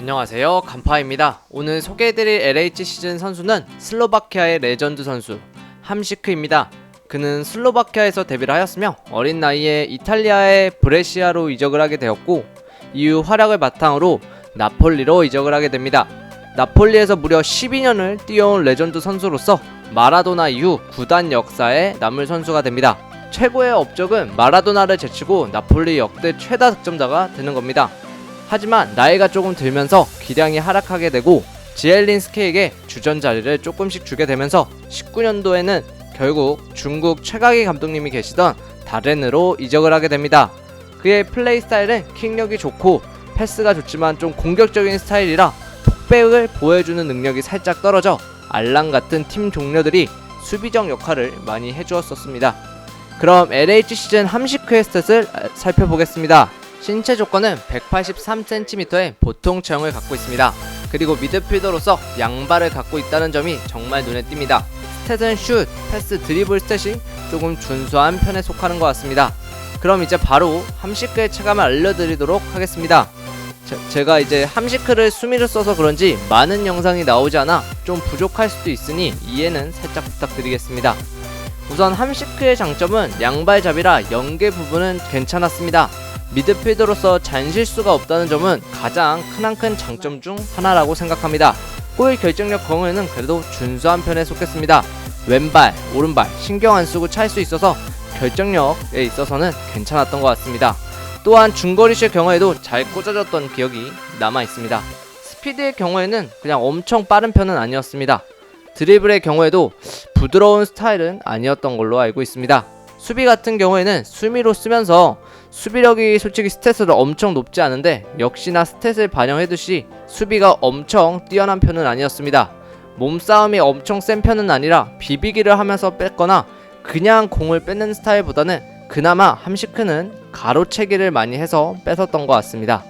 안녕하세요. 간파입니다. 오늘 소개해드릴 LH 시즌 선수는 슬로바키아의 레전드 선수 함시크입니다. 그는 슬로바키아에서 데뷔를 하였으며 어린 나이에 이탈리아의 브레시아로 이적을 하게 되었고 이후 활약을 바탕으로 나폴리로 이적을 하게 됩니다. 나폴리에서 무려 12년을 뛰어온 레전드 선수로서 마라도나 이후 구단 역사에 남을 선수가 됩니다. 최고의 업적은 마라도나를 제치고 나폴리 역대 최다 득점자가 되는 겁니다 하지만 나이가 조금 들면서 기량이 하락하게 되고 지엘린스케에게 주전 자리를 조금씩 주게 되면서 19년도에는 결국 중국 최강희 감독님이 계시던 다렌으로 이적을 하게 됩니다. 그의 플레이 스타일은 킥력이 좋고 패스가 좋지만 좀 공격적인 스타일이라 톡백을 보여주는 능력이 살짝 떨어져 알랑 같은 팀 종료들이 수비적 역할을 많이 해주었었습니다. 그럼 LH 시즌 함시크의 스탯을 살펴보겠습니다. 신체 조건은 183cm의 보통 체형을 갖고 있습니다. 그리고 미드필더로서 양발을 갖고 있다는 점이 정말 눈에 띕니다. 스탯은 슛, 패스, 드리블 스탯이 조금 준수한 편에 속하는 것 같습니다. 그럼 이제 바로 함시크의 체감을 알려드리도록 하겠습니다. 제, 가 이제 함시크를 수미를 써서 그런지 많은 영상이 나오지 않아 좀 부족할 수도 있으니 이해는 살짝 부탁드리겠습니다. 우선 함시크의 장점은 양발잡이라 연계 부분은 괜찮았습니다. 미드필더로서 잔실수가 없다는 점은 가장 크나큰 장점 중 하나라고 생각합니다. 골 결정력 경우에는 그래도 준수한 편에 속했습니다. 왼발, 오른발 신경 안 쓰고 찰 수 있어서 결정력에 있어서는 괜찮았던 것 같습니다. 또한 중거리슛 경우에도 잘 꽂아졌던 기억이 남아 있습니다. 스피드의 경우에는 그냥 엄청 빠른 편은 아니었습니다. 드리블의 경우에도 부드러운 스타일은 아니었던 걸로 알고 있습니다. 수비 같은 경우에는 수미로 쓰면서 수비력이 솔직히 스탯으로 엄청 높지 않은데 역시나 스탯을 반영해두시 수비가 엄청 뛰어난 편은 아니었습니다. 몸싸움이 엄청 센 편은 아니라 비비기를 하면서 뺐거나 그냥 공을 뺏는 스타일보다는 그나마 함시크는 가로채기를 많이 해서 뺏었던 것 같습니다.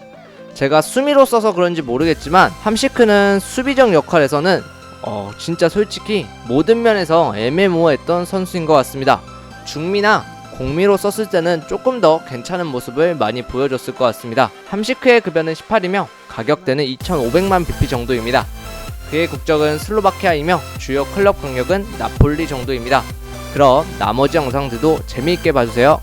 제가 수미로 써서 그런지 모르겠지만 함시크는 수비적 역할에서는 어, 진짜 솔직히 모든 면에서 애매모호했던 선수인 것 같습니다. 중미나 공미로 썼을 때는 조금 더 괜찮은 모습을 많이 보여줬을 것 같습니다. 함시크의 급여는 18이며 가격대는 2,500만 BP 정도입니다. 그의 국적은 슬로바키아이며 주요 클럽 강력은 나폴리 정도입니다. 그럼 나머지 영상들도 재미있게 봐주세요.